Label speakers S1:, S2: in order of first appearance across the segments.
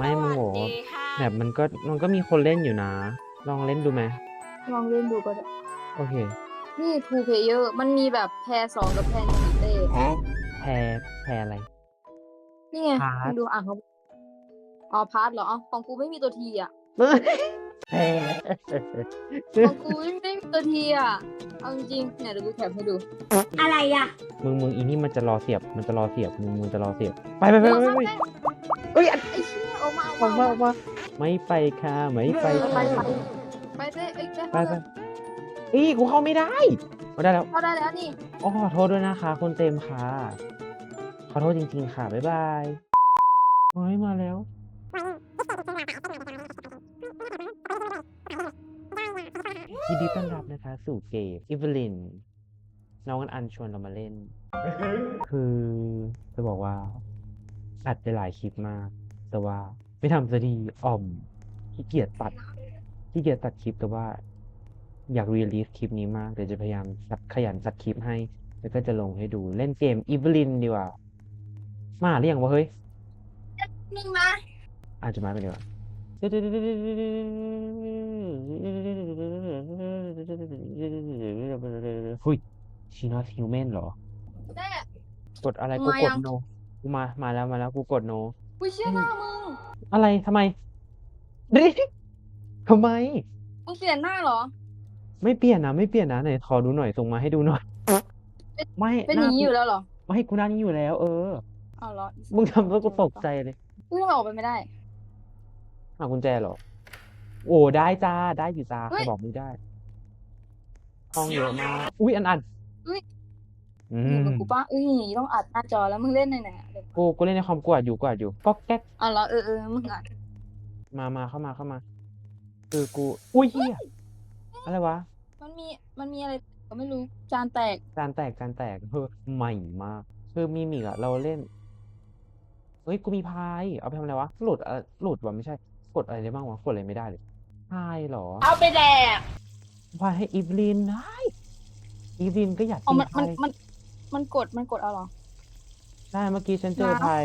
S1: ไม่มึงบอกว่า
S2: สวัสดีค่ะ
S1: แบบมันก็มันก็มีคนเล่นอยู่นะ ลองเล่นดูไหม
S3: ลองเล่นดูก็ได้
S1: โอเค
S3: นี่ two player มันมีแบบแพรสองกับแพรหนึ่งเต้
S1: แพ้แพ้อะไร
S3: นี่ไง
S1: พาร์ท
S3: มึงดูอ่านเขาอ๋อพาร์ทเหรออ๋อของกูไม่มีตัวทีอะ
S1: แพ้
S3: ของกูไม่ได้มีตัวทีอะ เอาจริงๆเนี่ยเดี๋ยวกูแคปให้ดู
S2: อะไรอะ
S1: มึงมึงอีนี่มันจะรอเสียบ มันจะรอเสียบ มึงมึงจะรอเสียบ ไปไปไปไปไปเอ้ยอัน
S3: ไอ้เชี่ยออกมา
S1: ออกมาออกมาไม่ไปค่ะไม่ไป
S3: ไป
S1: ค่ะ
S3: ไปได้เอ้ยเต้
S1: ไปไปอีกูเข้าไม่ได้เอาได้แล้ว
S3: เขาได้แล้วนี่
S1: อ๋อขอโทษด้วยนะคะคนเต็มค่ะ ขอโทษจริง ๆ ค่ะ บ๊ายบายเฮ้ยมาแล้ว ยินดีต้อนรับนะคะ สู่เกมอิเวลินน้องอันอันชวนเรามาเล่น คือจะบอกว่าอัดไปหลายคลิปมาก แต่ว่า ไม่ทำสักทีอ่อมขี้เกียจตัดขี้เกียจตัดคลิปแต่ว่า อยากรีลีสคลิปนี้มากเดี๋ยวจะพยายามตัดขยันตัดคลิปให้ แล้วก็จะลงให้ดูเล่นเกมอีเวลินดีกว่า มาหรือยังวะเฮ้ย
S3: นึงนะ
S1: อาจจะมาไปดีกว่าหุยชีนอสฮิวแมนเหรอ
S3: เต้
S1: กดอะไรกู
S3: มากยั
S1: ด
S3: ง
S1: โนกูมา มาแล้วมาแล้วกูกดโน
S3: กูเชี่ยหน้ามึง
S1: อะไรทำไมดิทำไม
S3: มึงเปลี่ยนหน้าเหรอ
S1: ไม่เปลี่ยนนะไม่เปลี่ยนนะไหนขอดูหน่อยส่งมาให้ดูหน่อย ไม่
S3: เป็น
S1: ห
S3: อ
S1: น้า
S3: ย่างนี้อยู่แล้วเหรอ
S1: ไม่กูหน้านี้อยู่แล้ว เออ
S3: เอาเหรอ
S1: มึงทำแล้วกูตกใจเลย
S3: กูทำไมออกไปไม่ได้
S1: หากุญแจเหรอ โอ้ได้จ้าได้อยู่จ้า
S3: เฮ้
S1: ใคร
S3: ย
S1: บอกไม่ได้ห้องเยอะมากอุ้ยอันอัน
S3: อุ๊ย
S1: อื
S3: อยู่
S1: ม
S3: กับกูป้าเอ้ยต้องอัดหน้าจอแล้วมึงเล่นในไหนอะเดี๋ยว
S1: กูกูเล่นในคอมกูอัดอยู่กูอัดอยู่ก็แก๊ก
S3: เอาเหรอเออเออมึงอัด
S1: มามาเข้ามาเข้ามา คือกู อุ้ยเฮียอะไรวะ
S3: มันมีมันมีอะไรก็ไม่รู้จานแตก
S1: จานแตกจานแตกเฮ้ยใหม่มากคือมีมิกอะเราเล่นเฮ้ยกูมีพาย เอาไปทำอะไรวะหลุดอะหลุดวะไม่ใช่ กดอะไรได้บ้างวะกดอะไรไม่ได้เลยพายเหรอ
S2: เอาไปแดก
S1: พายให้อีฟลินได้อีฟลินก็อยาก
S3: อ๋อ
S1: กิน
S3: มันมัน
S1: พาย
S3: มัน มันกดมันกดเอาเหรอ
S1: ได้เมื่อกี้ฉันเจอ
S3: น้ำ
S1: พาย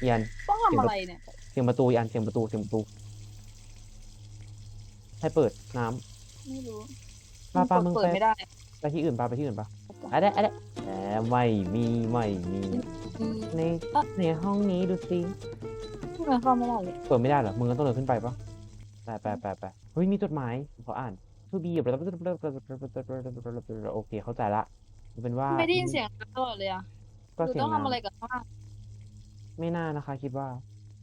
S1: อีอัน
S3: ต้องทำอะไรเนี่ย
S1: เสียงประตูอีอันเสียงประตูเสียงประตูให้เปิดน้ำ
S3: ไม่รู้
S1: ปลาปลามึง
S3: เปิด
S1: ไป
S3: ไม่ได้
S1: ไปที่อื่นปะไปที่อื่นปะอะไรอะไรแหมไม่มีไม่มี
S3: อืม
S1: ใน
S3: เอ๊ะ
S1: ในห้องนี้ดูสิ
S3: ทำไมเข้าไม่ได้เลย
S1: เปิดไม่ได้เหรอมึงก็ต้องเดินขึ้นไปปะไปไปไปไปเฮ้ยมีจดหมายขออ่าน ทูบีโอเคเข้าใจละมันเป็นว่า
S3: ไม่ได้ยินเสียงตลอดเลยอะ
S1: ก็
S3: หรือ
S1: เสียง
S3: ต้องทำอะไร
S1: น้ำ
S3: กับข้างล่าง
S1: ไม่น่านะคะ คิดว่า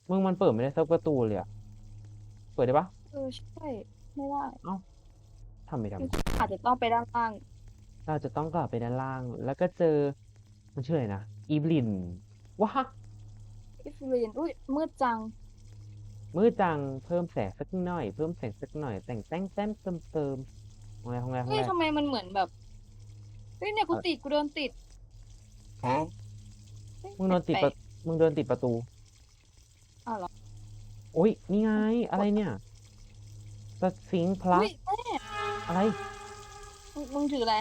S1: มึงมันเปิดไม่ได้สักประตูเลยอะเปิดได้ปะ
S3: เออใช่ไม่ได้
S1: ทำไม่ท
S3: อาจจะต้องไปด้านล่างำ
S1: เราจะต้องกลับไปด้านล่าง แล้วก็เจอ มันชื่ออะไรนะอีบลินว้า
S3: อิฟเรียนอุ้ยมืดจัง
S1: มืดจังเพิ่มแสงสักหน่อย เพิ่มแสงสักหน่อย แต่งแต่งแต้มเติมเติมห้องแรกห้องแรกห้อง
S3: เฮ้ย
S1: แรก
S3: ทำไมมันเหมือนแบบเฮ้ยเนี่ยกูติดกูเดินติดเฮ้ย
S1: มึงโดนติด
S3: แป
S1: ป
S3: ล
S1: ระ
S3: ก
S1: มึงเดินติดประตู
S3: ๆอ้าวเหรอ
S1: โอ้ยนี่ไงอะไรเนี่ยสฟิงพลั
S3: อุ้
S1: ส
S3: ยเต้
S1: อะไร
S3: มึงมึงถืออะไร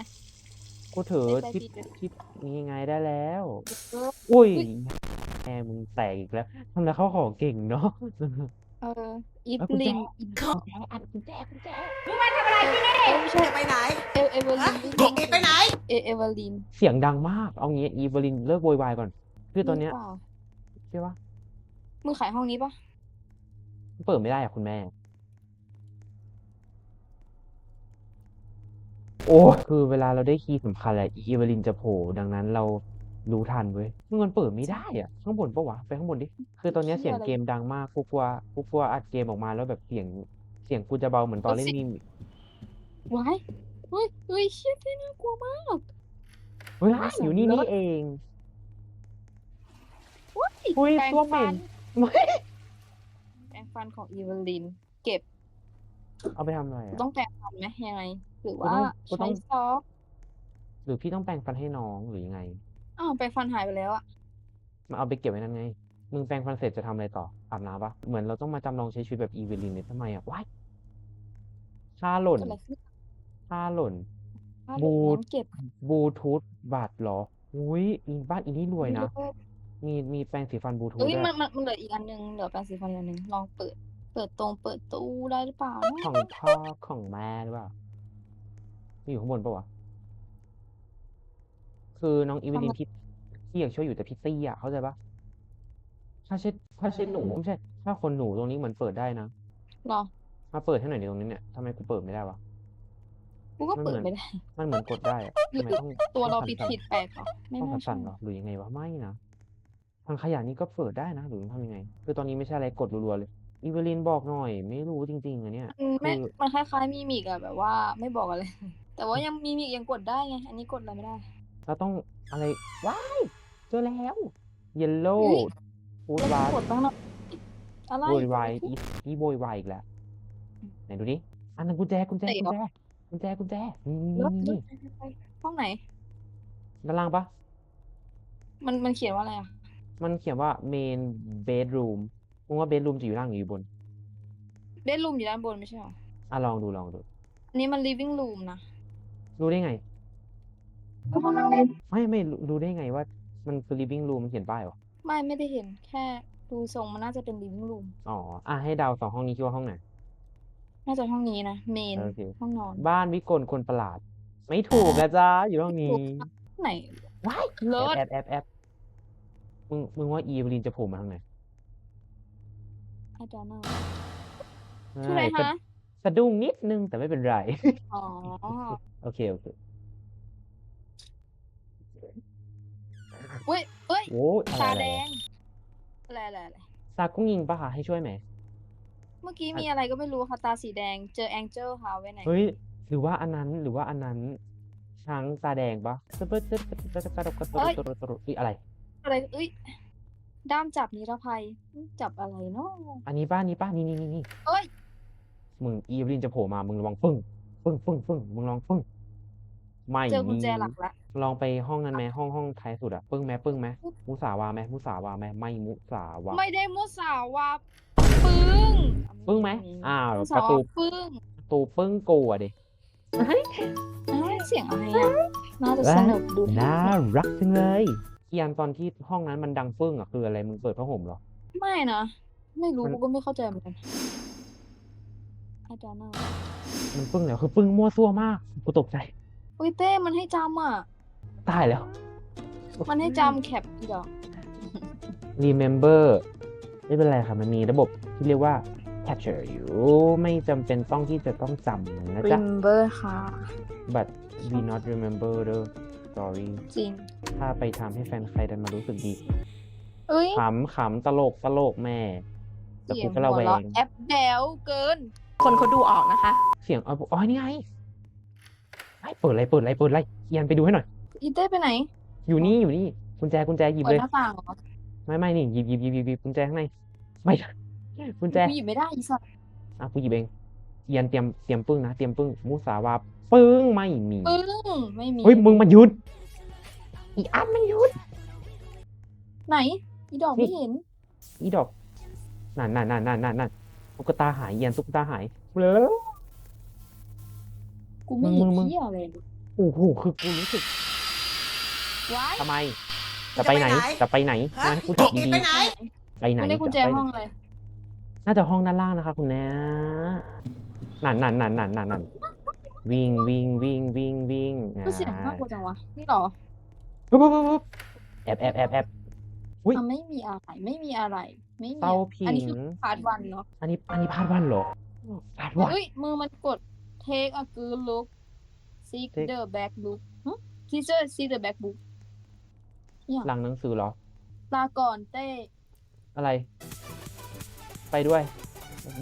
S1: กูถือ
S3: ได้
S1: ทิป
S3: ได้
S1: ทิปนี่ไงได้แล้ว
S3: เออ
S1: อุ้ย
S3: อุ๊ย
S1: แอมมึงแตกอีกแล้วทำแล้วเข้าของเก่งเนาะ
S3: เอออีฟ
S1: เอากุญแจ
S3: ลิน
S1: กุญแจอัดกุญแจกุญแจ
S3: เอ้ยไม่ใช่
S2: ไปไหน
S3: เอเอเวอร์ลิน
S2: เด็กไปไหน
S3: เอเอเวอร์ลิน
S1: เสียงดังมาก เอางี้อีเวลินเลิกโวยวายก่อน คือตอนเนี้ย
S3: หรืปล่า
S1: ใช่ปะ
S3: มึงขายห้องนี้ปะ
S1: เปิดไม่ได้อะคุณแม่ โอ้คือเวลาเราได้คีย์สำคัญแหละอีเวลินจะโผล่ดังนั้นเรา รู้ทันเว้ยมึงมันเปิดไม่ได้อะข้างบนปะวะไปข้างบนดิคือตอนเนี้ยเสียงเกมดังมากกูกลัวกูกลัวอัดเกมออกมาแล้วแบบเสียงเสียงกูจะเบาเหมือนตอนเล่นมีม
S3: ว้ายเฮ้ยเฮ้ยเชี่ยเต้น่ากลัวมาก
S1: เฮ้ย
S3: น่าสน
S1: อยู่นี่
S3: เลิ
S1: นี่
S3: ศ
S1: เอง
S3: ว้าย
S1: อุ้ย
S3: แปรง
S1: ตัวเหม็
S3: ฟั
S1: น
S3: น
S1: ไม่
S3: แปรงฟันของอีเวอร์ลิน เก็บ
S1: เอาไปทำอะไรอะ
S3: ต้องแปรงฟันไหมยังไงหรือ
S1: กู
S3: ว่า
S1: ต้องกูต้
S3: ใช้
S1: อง
S3: ซอฟต์
S1: หรือพี่ต้องแปรงฟันให้น้องหรือยังไง
S3: อ้าวแปรงฟันหายไปแล้วอะ
S1: มาเอาไปเก็บไว้นั่นไง มึงแปรงฟันเสร็จจะทำอะไรต่อ อาบน้ำปะเหมือนเราต้องมาจำลองใช้ชีวิตแบบอีเวลินเนี่ยทำไมอะว้ายค่าหล่น
S3: เกิดอะไรขึ้น
S1: ค่าหล่น
S3: อ้าว
S1: บู
S3: เดี๋ยวน้ำเก็บบ
S1: ลูทูธบัตรเหรอ อุ้ยอีบ้านอีนี่รวยนะ
S3: เลิศ
S1: มีมีแปรงสีฟันบลูทูธ
S3: เอ้ย
S1: ด้วย
S3: มันมันมันเหลืออีกอันนึงเหลือแปรงสีฟันอันนึงลองเปิด เปิดตรงเปิดตู้ได้หรือเปล่านะ
S1: ของพ่อของแม่หรือเปล่ามีอยู่ข้างบนปะวะ คือน้องอีเวลินพี่พี่อยากช่วยอยู่แต่พี่ตี้อะเข้าใจปะถ้าใช่ถ้าใช่หนูไม่ใช่ ถ้าคนหนูตรงนี้เหมือนเปิดได้นะ
S3: หรอ
S1: มาเปิดให้หน่อยในตรงนี้เนี่ยทำไมกูเปิดไม่ได้วะ
S3: กูก็
S1: มัน
S3: เปิด
S1: เหมือน
S3: ไม่ได้
S1: มันเหมือนกดได้อะ
S3: หรือ
S1: ทำไมต้อง
S3: ตัวเรา
S1: ต้อง
S3: ผิด
S1: สั่นๆ
S3: ผิดแปลกเหรอไม่
S1: ต้อง
S3: น่า
S1: สั่
S3: ใช่
S1: นๆเหรอหรือยังไงวะไม่นะทางขยะนี้ก็เปิดได้นะหรือทำยังไง คือตอนนี้ไม่ใช่อะไรกดรัวๆเลยอีเวลินบอกหน่อย ไม่รู้จริงๆอะเนี่ย
S3: มันไม่
S1: คือ
S3: มันคล้ายๆมีมิกอะแบบว่าไม่บอกอะไร แต่ว่ายังมีมิกยังกดได้ไง อันนี้กดอะไรไม่ได้
S1: เราต้องอะไร ว้าย เจอแล้ว เยลโล่
S3: เฮ้ย
S1: ฟูด
S3: แล้ว
S1: วา
S3: มันกดต้องนะอะไร
S1: โวยวายอีอีโวยวายอีกแล้วไหนดูดิอันนั้นกุญแจกุญแจกุญแจกุญแจกุญแจนี่
S3: รถ
S1: นี่
S3: ร
S1: นี่
S3: ถห้องไหน
S1: ด้านล่างปะ
S3: มันมันเขียนว่าอะไรอะ
S1: มันเขียนว่า main bedroom มึงว่า bedroom จะอยู่ล่างหรืออยู่บน
S3: เบดรูมอยู่ด้านบนไม่ใช่หรอ
S1: อะลองดูลองดู
S3: อันนี้มัน living room นะ
S1: รู้ได้ไง ไม่ไม่รู้รู้ได้ไงว่ามันคือ living room มันเขียนป้ายเหรอ
S3: ไม่ไม่ได้เห็นแค่ดูทรงมันน่าจะเป็น living room
S1: อ๋ออะให้เดาวสองห้องนี้คิดว่าห้องไหน
S3: น่าจะห้องนี้นะเมน
S1: โอเค
S3: ห้องนอน
S1: บ้านวิกลคนประหลาด ไม่ถูกนะจ๊ะอยู่ห้องนี้
S3: ห้องไหน
S1: ว้าย
S3: เลิศ
S1: แอบแอบแอบมึงมึงว่าอีเวลินจะโผล่มาทางไหน
S3: I don't know ชื่ออะไร
S1: ใช่สะ
S3: ฮะ
S1: สะดุ้งนิดนึงแต่ไม่เป็นไร
S3: อ๋อ
S1: โอเคโอเค
S3: เว้ยเอ้ย
S1: โอ้ยอะไร
S3: ตา
S1: อะไร
S3: แด
S1: อะไร
S3: งอะไรอะไรอะไร
S1: ซากุ้งยิงปะคะให้ช่วยไหม
S3: เมื่อกี้มีอะไรก็ไม่รู้ค่ะตาสีแดง เจอแองเจิลค่ะไว้ไหน
S1: เฮ้ย หรือว่าอันนั้นหรือว่าอันนั้น ช้างตาแดงปะตึ๊ดตึ๊ดตึ๊ดตึ๊ดตึ๊ดตึ๊ดตึ๊ดตึ๊ดตึ๊ดตึ๊ดตึ๊ดตึ๊ดอะไร
S3: อะไรเอ้ย ด้ามจับนิรภัย จับอะไรเนาะ
S1: อันนี้ป้านี่ป้านี่นี่นี่นี่
S3: เอ้ย
S1: มึงอีเวลินจะโผล่มา มึงระวังปึ้งปึ้งปึ้งปึ้งมึงลองปึ้ง ไม่
S3: เจอกุญแจ
S1: มี
S3: หลักละ
S1: ลองไปห้องนั้นไหมห้องห้องท้ายสุดอะปึ้งไหมปึ้งไหมมุสาวาไหมมุสาวาไหมไม่มุสาวา
S3: ไม่ได้มุสาวาปึ้ง
S1: ปึ้งไหมอ้าว
S3: มุ
S1: ป
S3: สา
S1: ระตู
S3: วาปึ้ง
S1: ประตูปึ้งกูอะดิ
S3: อ้าวเสียงอะไรอะน่าจะสนุกดู
S1: น่ารักจังเลยอีอันตอนที่ห้องนั้นมันดังปึ้งอะคืออะไรมึงเปิดผ้าห่มเหรอ
S3: ไม่นะไม่รู้
S1: มัน
S3: กูก็ไม่เข้าใจเหมือนกัน I don't know
S1: มันปึ้งแล้วคือปึ้งมั่วซั่วมากกูตกใจ
S3: อุ้ยเต้มันให้จำอะ
S1: ตายแล้ว
S3: มันให้จำแคปอีกเหรอ
S1: remember ไม่เป็นไรครับมันมีระบบที่เรียกว่า capture อยู่ ไม่จำเป็นต้องที่จะต้องจำนะจ๊ะ
S3: remember ค่ะ
S1: but we not remember the story
S3: จริง
S1: ถ้าไปทำให้แฟนใครดันมารู้สึกดี
S3: เอ้ย
S1: ขำขำตลกตลกแม่แต่
S3: เสีย
S1: กู
S3: ง
S1: ก็ระ
S3: หั
S1: แว
S3: วเราะ
S1: ง
S3: แอปแดวเกิน
S2: คนเขาดูออกนะคะ
S1: เสียงอ๋ออ๋อนี่ไงไอ้ เปิดอะไรเปิดอะไรเปิดอะไรเอียนไปดูให้หน่อย
S3: อีเต้ไปไหน
S1: อยู่นี่อยู่นี่กุญแจกุญแจหยิบ
S3: เปิ
S1: เล
S3: ด
S1: ย
S3: หน้าต่างเหรอ
S1: ไม่ไม่นี่หยิบหยิบหยิบหยิบหยิบกุญแจข้างในไม่ใช่กุญแจ
S3: กูหยิบไม่ได้อีสัตว์
S1: อะกูหยิบเองเอียนเตรียมเตรียมปึ้งนะเตรียมปึ้งมุสาวาปึ้งไม่มี
S3: ปึ้งไม่มี
S1: เฮ้ยมึงมันหยุดอีอันมันหยุด
S3: ไหน อีดอก
S1: นี่
S3: ไม่เห็น
S1: อีดอกนั่นนั่นนั่นนั่นนั่นนั่นตุ๊กตาหายเอียนตุ๊กตาหายเบลอ
S3: กูไม่เห็น
S1: มึงมึง
S3: เที่ยอะไรเลย
S1: โอ้โหคือกูรู้สึก
S3: ว้าย
S1: ทำไม จะไปไหน จะไปไหน
S2: ฮะ
S1: งั้นกูจับ
S2: จะ
S1: ดี
S2: ไปไหน
S1: ๆไปไหน
S3: ไม่ได้กุญแจ
S1: จะไป
S3: ห้องเลย
S1: น่าจะห้องด้านล่างนะคะคุณแม่นั่นนั่นนั่นนั่นนั่นนั่นวิ่งวิ่งวิ่งวิ่งวิ่ง
S3: ก็เสียงน่ากลัวจังวะนี่เหรอ
S1: ปุ๊บปุ๊บปุ๊บปุ๊บแอบแอบแอบแอบอุ๊ย
S3: อะไม่มีอะไรไม่มีอะไร ไม่มี
S1: เต้า
S3: อะ
S1: ผิ
S3: อันนี้
S1: ง
S3: คือพาร์ทวันเนาะ
S1: อันนี้อันนี้พาดวันเหรอพาดวัน
S3: เฮ้ยมือมันกด take a good look seek
S1: Take-
S3: the back book ฮะ teacher see the back book
S1: หลังหนังสือเหรอ
S3: ลาก่อนเต้
S1: อะไร ไปด้วย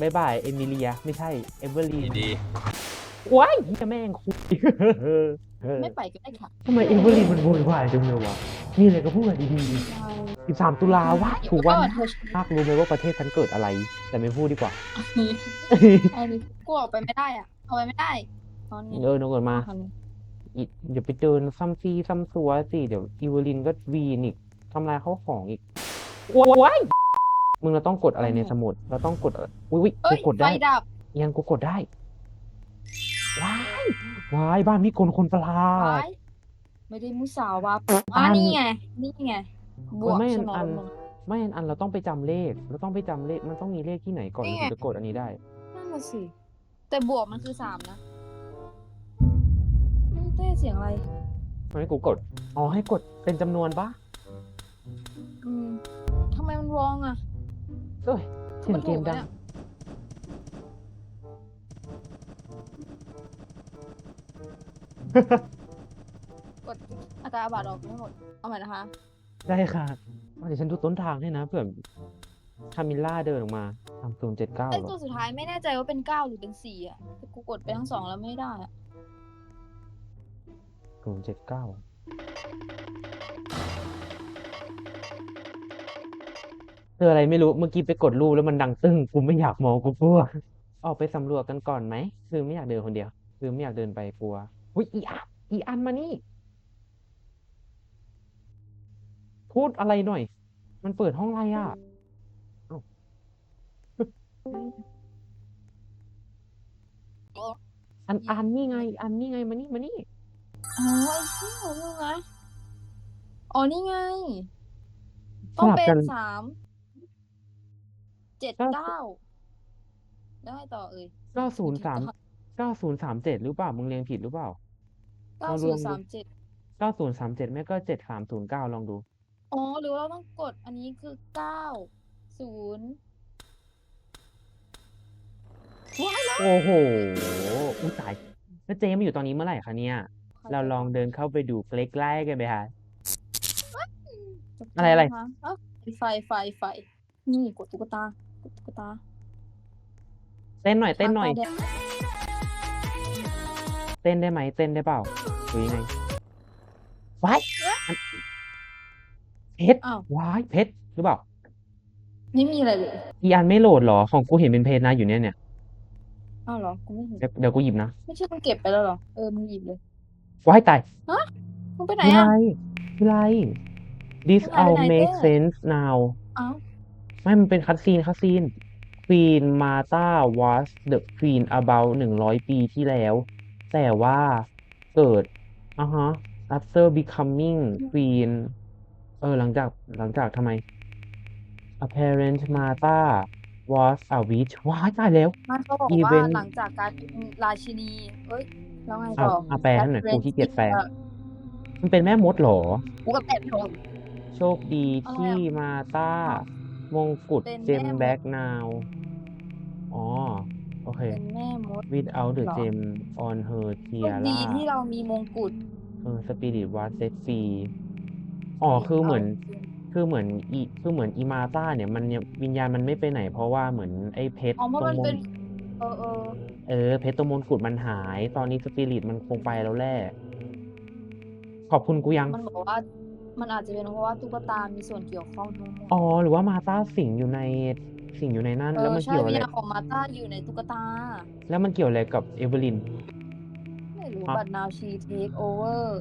S1: บายบายเอมิเลีย ไม่ใช่เอเวอร์ลีน
S4: ดี
S1: ว้ายเหี้ยแม่งคุย
S3: ไม่ไปก็ได้ค่ะ
S1: ทำไมเอเวอร์ลีนมันโวยวายจังเลยวะมีอะไรก็พูดกันดีๆ13ตุลาว้ายถูกวัน
S3: เออเธอ
S1: ภาครู้ไหมว่าประเทศฉันเกิดอะไร แต่ไม่พูดดีกว่า
S3: อันนี้อันนี้กูออกไปไม่ได้อะ เอาไปไม่ได้ตอนนี้
S1: เออน้องเกิดมา
S3: ตอนนี้
S1: อีเดี๋ยวไปเดินซ้ำซีซ้ำซัวสิเดี๋ยวอีเวอร์ลินก็วีนอีกทำลายเขาของอีกว้ายมึงเราต้องกดอะไรในสมุด เราต้องกดอะไรอุ้ยอุ้ย
S3: เอ้
S1: กู
S3: ย
S1: กด
S3: ไฟ
S1: ได้
S3: ดับ
S1: ยังกูกดได้ว้ายว้ายบ้านพี่กลคนประหลา
S3: ไว้
S1: ด
S3: ไม่ได้มุสาวา
S1: บ้า
S3: อ่านนี่ไงนี่ไงบวก
S1: ไม่
S3: ใช่ไหม
S1: อัน
S3: มึง
S1: ไม่อันอันเราต้องไปจำเลข เราต้องไปจำเลขมันต้องมีเลขที่ไหนก่อน
S3: นี่
S1: ถึ
S3: ไง
S1: งจะกดอันนี้ได้
S3: นั่นน่ะสิ แต่บวกมันคือสามนะเฮ้ยเต้เสียงอะไร
S1: มันให้กูกด อ๋อ ให้กดเป็นจำนวนปะ
S3: อืมทำไมมันวองอะ
S1: เอ้ยเสียงเกมดัง
S3: นถูไหเนี่ยกดอัตราบาทออกทั้งหมด เอาใหม่นะคะ
S1: ได้ค่ะอ๋อเดี๋ยวฉันดูต้นทางให้นะเผื่อคามิลล่าเดินออกมา ทำศูนย์เจ็ดเก้า
S3: ไอ้
S1: หรอ
S3: ตัวสุดท้ายไม่แน่ใจว่าเป็นเก้าหรือเป็นสี่อะแต่กูกดไปทั้งสองแล้วไม่ได้อะ
S1: ศูนย์เจ็ดเก้าเจออะไรไม่รู้เมื่อกี้ไปกดรูปแล้วมันดังตึ้งกูไม่อยากมองกูกลัว ออกไปสำรวจกันก่อนไหมคือไม่อยากเดินคนเดียว คือไม่อยากเดินไปกลัวอุ้ยอีอันอีอันมานี่ พูดอะไรหน่อย มันเปิดห้องอะไรอะเอ้า อันอันนี่ไง อันนี่ไงมานี่มานี่
S3: อ๋อไอ้เชี่ยมึงนะอ๋อนี่ไง
S1: ส
S3: ต้อง
S1: ลับ
S3: เป็
S1: กันน
S3: สามเจ็ด
S1: ก็
S3: เก้าแล้วให้ต่อเอ่ย
S1: เก้าศูนย์สามเก้าศูนย์สามเจ็ดหรือเปล่ามึงเรียงผิดหรือเปล่า
S3: เก้า
S1: เรา
S3: ศู
S1: ล
S3: น
S1: อง
S3: ย์
S1: ดู
S3: สามเจ็ด
S1: เก้าศูนย์สามเจ็ดแม่ก็เจ็ดสามศูนย์เก้าลองดู
S3: อ๋อ หรือว่าเราต้องกดอันนี้คือเก้าศูนย์ว้ายแล้ว
S1: โอ้โหอุ้ยตายแล้วเจมาอยู่ตอนนี้เมื่อไหร่คะเนี่ย เราลองเดินเข้าไปดูใกล้ๆกันไหมคะอะไรอะไร
S3: นคเอ้าไฟไฟไฟนี่กดตุ๊กตากดตุ๊กตา
S1: เต้นหน่อยเต้นหน่อย
S3: ตาแดง
S1: เต้นได้ไหมเต้นได้เปล่าหรือยังไงว้ายอันเพชร
S3: อ้าว
S1: ว้ายเพชรหรือเปล่า
S3: ไม่มีอะไรเลย
S1: อีอันไม่โหลดเหรอ ของกูเห็นเป็นเพชรนะอยู่เนี่ยเนี่ย
S3: อ้าวเหรอ กูไม่เห็น
S1: เดี๋ยวเดี๋ยวกูหยิบนะ
S3: ไม่ใช่มึงเก็บไปแล้วเหรอ เออ มึงหยิบเลย
S1: ว้ายตาย
S3: มึงไปไหน
S1: คือ
S3: อะ
S1: ไรคือไร this
S3: ไปไหน
S1: all
S3: ไปไหน
S1: make
S3: เต้
S1: sense now
S3: อ้าว
S1: ไม่มันเป็นคัตซีนคัตซีน Queen Martha was the queen about หนึ่งร้อยปีที่แล้ว แต่ว่าเกิดอะฮะ after becoming queen เออหลังจากหลังจากทำไม apparent Martha was a witch ว้ายตายแล้ว
S3: มันเขาบอก
S1: อี
S3: ว่า
S1: เวนต์
S3: หลังจากการเป็นราชินีเอ้ย แล้วไง
S1: อะ
S3: ต่อ
S1: อะแปลให้หน่อย
S3: Catherine
S1: กูขี้เกียจแปล
S3: เอ่อ
S1: มันเป็นแม่มดเหรอ
S3: กูก็แปลไม่ถูก
S1: โชคดี
S3: อะไร
S1: ที่
S3: อะ
S1: มาต้ามงกุฎ
S3: เป็น
S1: เจม
S3: แม่มด
S1: แบ็กนาวอ๋อ โอเค
S3: เป็นแม่มด
S1: without the
S3: เหรอ
S1: gem on her
S3: โชคดี
S1: tiara
S3: ที่เรามีมงกุฎ
S1: เออ spirit was set free อ๋อ คือเหมือน คือเหมือนอีคือเหมือนอีมาต้าเนี่ยมันยังวิญญาณมันไม่ไปไหน เพราะว่าเหมือนไอ้เพชร
S3: อ๋อเพราะ
S1: ตร
S3: มัน
S1: งม
S3: เป็น
S1: ง
S3: เออเออ
S1: เออเพชรตรงมงกุฎมันหาย ตอนนี้สปิริตมันคงไปแล้วแหละขอบคุณกูยัง
S3: มันบอกว่า มันอาจจะเป็นเพราะว่าตุ๊กตา มีส่วนเกี่ยวข้องทั้งหมด
S1: อ๋อหรือว่ามาต้าสิงอยู่ในสิงอยู่ในนั้น
S3: เอ
S1: แล้ว
S3: อ
S1: มัน
S3: ใช่
S1: เกี่ยว
S3: วิ
S1: อะ
S3: ญ
S1: ไร
S3: ญาณของมาตาอยู่ในตุ๊กตา
S1: แล้วมันเกี่ยวอะไรกับเอเวอร์ลิน
S3: ไม่รู้
S1: ฮะ
S3: บัตรนาวชีเทคโอเวอร์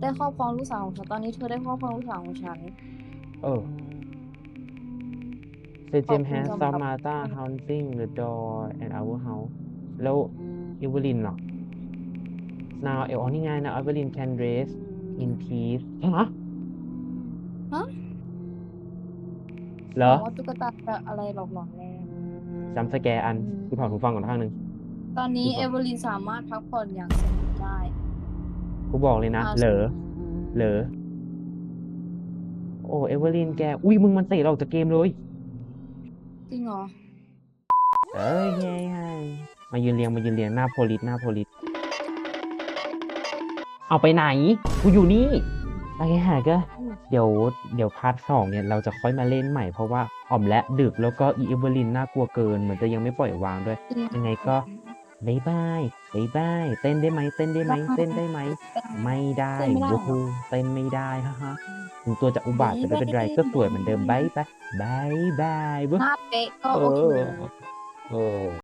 S3: ได้ครอบครองลูกสาวของฉันตอนนี้เธอได้ครอบครองลูกสาวของฉัน
S1: เออ The
S3: ขอบ
S1: gem
S3: คุณ
S1: has
S3: สำห
S1: some
S3: รับ
S1: Martha haunting the door and our house แล้วเอเวอร์ลินล่ะ now เอลอ๋อนี่ไงนะเอเวอร์ลิน can rest in peace ฮะ
S3: ฮะ
S1: เหรอ
S3: บอกว่าตุ๊กตาจะอะไรหลอกหลอนแน่
S1: จำสแกร์อันกูถอดหูฟังก่อนข้างหนึ่ง
S3: ตอนนี้
S1: ดีกว่า
S3: เอเวอร์ลินสามารถพักผ่อนอย่างสงบได้
S1: กูบอกเลยนะ
S3: อ่า
S1: เหลอ เหลอ โอ้เอเวอร์ลินแก อุ้ยมึงมันเตะเราออกจากเกมเลย
S3: จริงเหรอ
S1: เอ้ยเย้มายืนเรียงมายืนเรียงหน้าโพลิสหน้าโพลิสเอาไปไหน กูอยู่นี่ไปหาก็ เดี๋ยวเดี๋ยวพาร์ทสองเนี่ยเราจะค่อยมาเล่นใหม่เพราะว่าอ่อมและดึกแล้วก็อีเอเวอร์ลินน่ากลัวเกิน เหมือนจะยังไม่ปล่อยวางด้วย ยังไงก็บายบายบายบายเต้นได้ไหมเต้นได้ไหมเต้นได้ไหม ไม่ได้
S3: เต้นไม่ได้
S1: วู้ฮู้เต้นไม่ได้ฮ่าฮ่า ถึงตัวจะอุบาทแต่ไม่เป็นไรก็สวยเหมือนเดิมบายบายบายบาย
S3: หน้าเป๊ะก็
S1: เอ
S3: โอเค
S1: อเออ